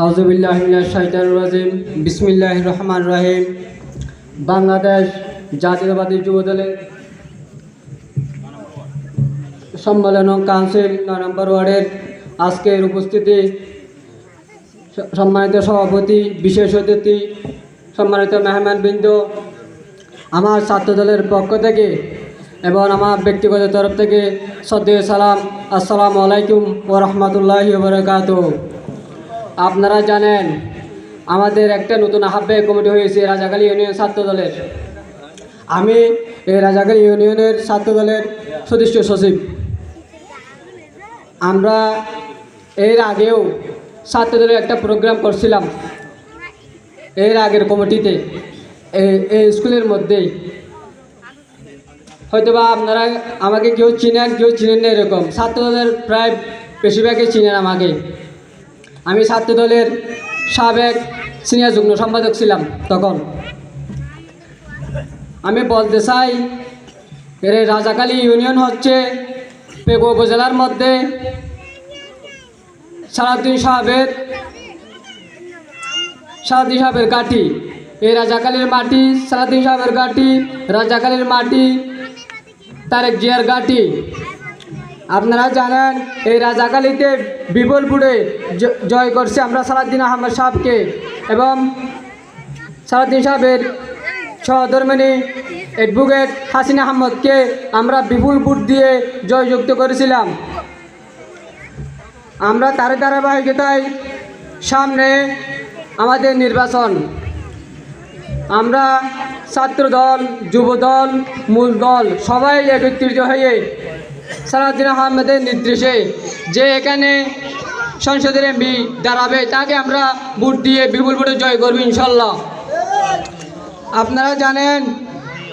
আউজবিল্লাহিমিনাশাইতানুর বিসমিল্লাহ রহমান রহিম। বাংলাদেশ জাতীয়তাবাদী যুব দলের সম্মেলন কাউন্সিল নয় নম্বর ওয়ার্ডের আজকের উপস্থিতি। সম্মানিত সভাপতি, বিশেষ অতিথি, সম্মানিত মেহমানবৃন্দ আমার ছাত্র দলের পক্ষ থেকে এবং আমার ব্যক্তিগত তরফ থেকে শ্রদ্ধেয় সালাম, আসসালামু আলাইকুম ও রহমতুল্লাহ বরকাত আপনারা জানেন, আমাদের একটা নতুন আহ্বে কমিটি হয়েছে রাজাকালী ইউনিয়ন ছাত্র দলের আমি এই রাজাকালী ইউনিয়নের ছাত্র দলের সদস্য সচিব। আমরা এর আগেও ছাত্র দলের একটা প্রোগ্রাম করছিলাম। এর আগের কমিটিতে এই- স্কুলের মধ্যেই। হয়তোবা আপনারা আমাকে কেউ চিনেন কেউ চিনেন না এরকম। ছাত্রদলের প্রায় বেশিরভাগই চিনেন আমাকে। আমি ছাত্রদলের সাবেক সিনিয়র যুগ্ম সম্পাদক ছিলাম তখন। আমি বলতে চাই, এর রাজাকালী ইউনিয়ন হচ্ছে পেগো উপজেলার মধ্যে সারাদিন সাহেবের সারাদিন সাহেবের গাঠি এই রাজাকালীর মাটি সারাদিন সাহেবের গাঠি রাজাকালীর মাটি, তারেক জিয়ার গাঠি আপনারা জানেন, এই রাজাকালীতে বিপুলপুরে জয় করছে আমরা সারাদিন আহমদ সাহেবকে এবং সারাদিন সাহেবের সহধর্মিনী অ্যাডভোকেট হাসিনা আহমদকে আমরা বিপুল ভোট দিয়ে জয়যুক্ত করেছিলাম। আমরা তার ধারাবাহিকতায় সামনে আমাদের নির্বাচন আমরা ছাত্র দল যুব দল মূল দল সবাই একত্রিত হয়ে সালাউদ্দিন আহমেদের নির্দেশে যে এখানে সংসদের এমপি দাঁড়াবে, তাকে আমরা ভোট দিয়ে বিপুল ভোটে জয় করব ইনশাল্লাহ। আপনারা জানেন,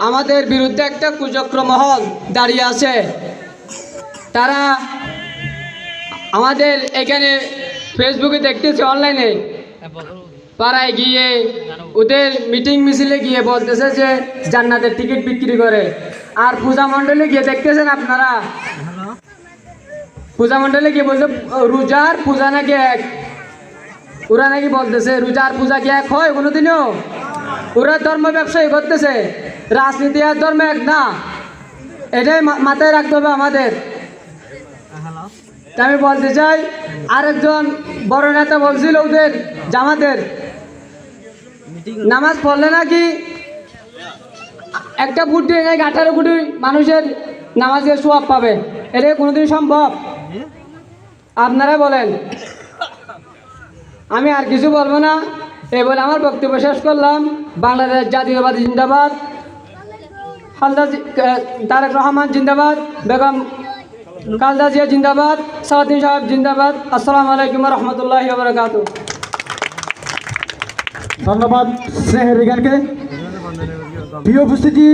আমাদের বিরুদ্ধে একটা কুচক্র মহল দাঁড়িয়ে আছে। তারা আমাদের এখানে ফেসবুকে দেখতেছে অনলাইনে পাড়ায় গিয়ে ওদের মিটিং মিছিলে গিয়ে বলতেছে যে জান্নাতের টিকিট বিক্রি করে। আর পূজা মণ্ডলে গিয়ে দেখতেছেন আপনারা? পূজা মণ্ডলে গিয়ে বলছে রোজার পূজা নাকি এক? ওরা নাকি বলতেছে রোজার পূজা কি এক হয় কোনোদিনও? ওরা ধর্ম ব্যবসায়ী করতেছে, রাজনীতি আর ধর্ম এক না। এটাই মাথায় রাখতে হবে আমাদের। আমি বলতে চাই, আরেকজন বড় নেতা বলছিল ওদের, জামাতের। নামাজ পড়লে নাকি একটা বুট দিয়ে নাকি আঠারো কোটি মানুষের নামাজের সোয়াব পাবে। এটা কোনোদিন সম্ভব। আপনারা বলেন, আমি আর কিছু বলব না। এই বলে আমার বক্তব্য শেষ করলাম। বাংলাদেশ জাতীয়বাদী জিন্দাবাদ। হালদা তারেক রহমান জিন্দাবাদ। বেগম কালদা জিয়া জিন্দাবাদ সাউদ্দিন সাহেব জিন্দাবাদ আসসালামু আলাইকুম রহমতুল্লাহ বরকাত ধন্যবাদ স্নেহের রিগানকে প্রিয় উপস্থিতি